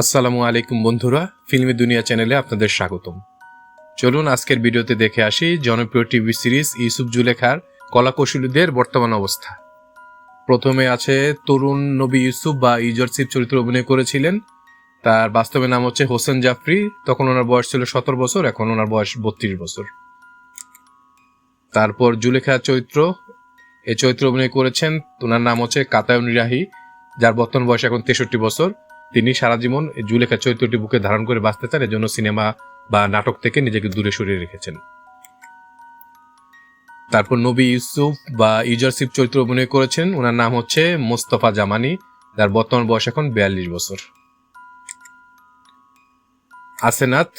আসসালামু আলাইকুম বন্ধুরা, ফিল্মি দুনিয়া চ্যানেলে আপনাদের স্বাগতম। চলুন আজকের ভিডিওতে দেখে আসি জনপ্রিয় টিভি সিরিজ ইউসুফ জুলেখার কলাকৌশলীদের বর্তমান অবস্থা। প্রথমে আছে তরুণ নবী ইউসুফ বা ইউজারশিপ চরিত্র অভিনয় করেছিলেন। তার বাস্তবে নাম হচ্ছে হোসেন জাফরি, তখন ওনার বয়স ছিল সতেরো বছর, এখন ওনার বয়স বত্রিশ বছর। তারপর জুলেখা চরিত্র এই চরিত্র অভিনয় করেছেন, ওনার নাম হচ্ছে কাতায়ন রাহি, যার বর্তমান বয়স এখন তেষট্টি বছর। তিনি সারা জীবন জুলেখা চরিত্রটি বুকে ধারণ করে বাঁচতে চান, এজন্য সিনেমা বা নাটক থেকে নিজেকে দূরে সরিয়ে রেখেছেন। তারপর নবী ইউসুফ বা ইউজারশিপ চরিত্র অভিনয় করেছেন। ওনার নাম হচ্ছে মোস্তফা জামানি, যার বর্তমান বয়স এখন বিয়াল্লিশ বছর। আসেনাথ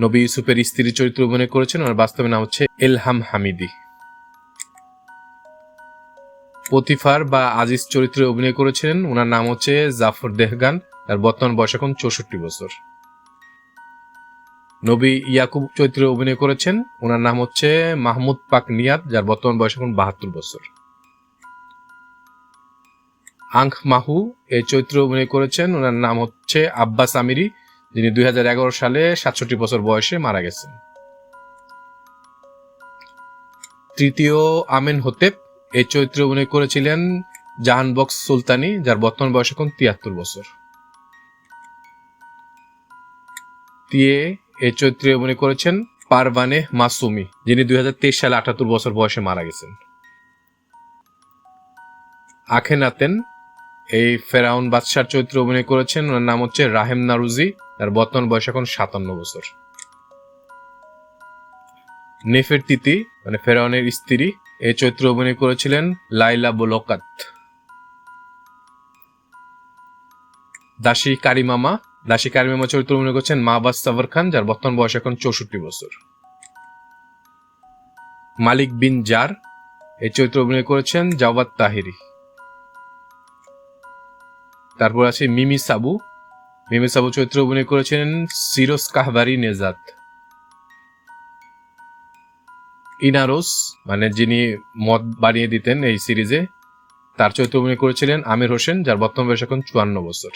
নবী ইউসুফের স্ত্রী চরিত্র অভিনয় করেছেন, ওনার বাস্তবে নাম হচ্ছে এলহাম হামিদি। পতিফার বা আজিজ চরিত্রে অভিনয় করেছিলেন, ওনার নাম হচ্ছে জাফর দেহগান তার বর্তমান বয়স এখন চৌষট্টি বছর। নবী ইয়াকুব চরিত্রে অভিনয় করেছেন। ওনার নাম হচ্ছে মাহমুদ পাক নিয়াদ, যার বর্তমান বয়স এখন বাহাত্তর বছর। আংখ মাহু এই চরিত্রে অভিনয় করেছেন। ওনার নাম হচ্ছে আব্বাস আমিরি, যিনি দুই হাজার এগারো সালে সাতষট্টি বছর বয়সে মারা গেছেন। তৃতীয় আমেন হোতেপ এই চরিত্রে অভিনয় করেছিলেন জাহান বক্স সুলতানি, যার বর্তমান বয়স এখন তিয়াত্তর বছর। দিয়ে এই চরিত্রে অভিনয় করেছেন পারভানে মাসুমি, যিনি দুই সালে আটাত্তর বছর বয়সে মারা গেছেন। আখেনাতেন এই ফেরাউন বাদশার চরিত্রে অভিনয় করেছেন, ওনার নাম হচ্ছে রাহেম নারুজি, তার বর্তমান বয়স এখন সাতান্ন বছর। নেফের তিতি মানে ফেরাউনের স্ত্রী এই চরিত্রে অভিনয় করেছিলেন লাইলা বোলকাত। দাসী কারিমামা দাসী কারিমামা চরিত্র অভিনয় করছেন মাহবাজ সাভার খান, যার বর্তমান বয়স এখন চৌষট্টি বছর। মালিক বিন জার, এই চরিত্র অভিনয় করেছেন জাওয়াত তাহিরি। তারপর আছে মিমি সাবু। মিমি সাবু চরিত্র অভিনয় করেছেন সিরোস কাহবারি নেজাত। ইনারোস মানে যিনি মদ বানিয়ে দিতেন এই সিরিজে, তার চরিত্র অভিনয় করেছিলেন আমির হোসেন, যার বর্তমান বয়স এখন চুয়ান্ন বছর।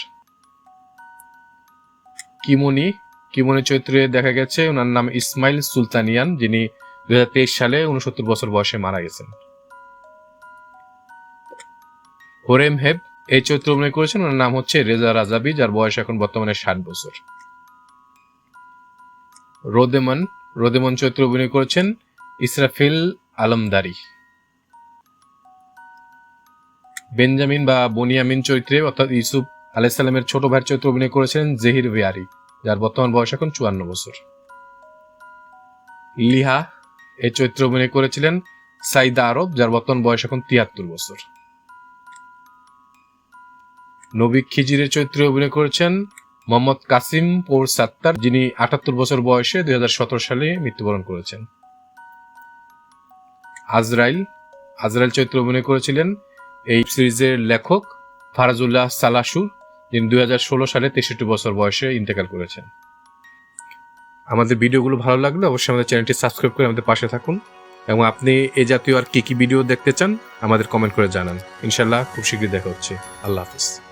কিমনি কিমনি চরিত্রে দেখা গেছে ওনার নাম ইসমাইল সুলতানিয়ান, যিনি দু হাজার তেইশ সালে উনসত্তর বছর বয়সে মারা গেছেন। হোরেম হেব এই চরিত্র অভিনয় করেছেন, ওনার নাম হচ্ছে রেজা রাজাবি, যার বয়স এখন বর্তমানে ষাট বছর। রোদেমন রোদেমন চরিত্র অভিনয় করেছেন ইসরাফিল আলমদারি। বেঞ্জামিন বা বনিয়ামিন চরিত্রে, অর্থাৎ ইউসুফ আলাইসাল্লামের ছোট ভাইয়ের চরিত্র অভিনয় করেছেন জহির বিয়ারি, যার বর্তমান বয়স এখন চুয়ান্ন বছর। লিহা এই চরিত্র অভিনয় করেছিলেন সাইদা আরব, যার বর্তমান বয়স এখন তিয়াত্তর বছর। নবী খিজিরের চরিত্রে অভিনয় করেছেন মোহাম্মদ কাসিম পৌর সাত্তার, যিনি আটাত্তর বছর বয়সে দুই হাজার সতেরো সালে মৃত্যুবরণ করেছেন। আজরাইল আজরাইল চরিত্রে অভিনয় করেছিলেন এই সিরিজের লেখক ফারাজুল্লাহ সালাসুর যিনি দুই হাজার ষোলো সালে তেষট্টি বছর বয়সে ইন্তেকাল করেছেন। আমাদের ভিডিওগুলো ভালো লাগলে অবশ্যই আমাদের চ্যানেলটি সাবস্ক্রাইব করে আমাদের পাশে থাকুন এবং আপনি এ জাতীয় আর কি কি ভিডিও দেখতে চান, আমাদের কমেন্ট করে জানান। ইনশাল্লাহ খুব শীঘ্রই দেখা হচ্ছে। আল্লাহ হাফিজ।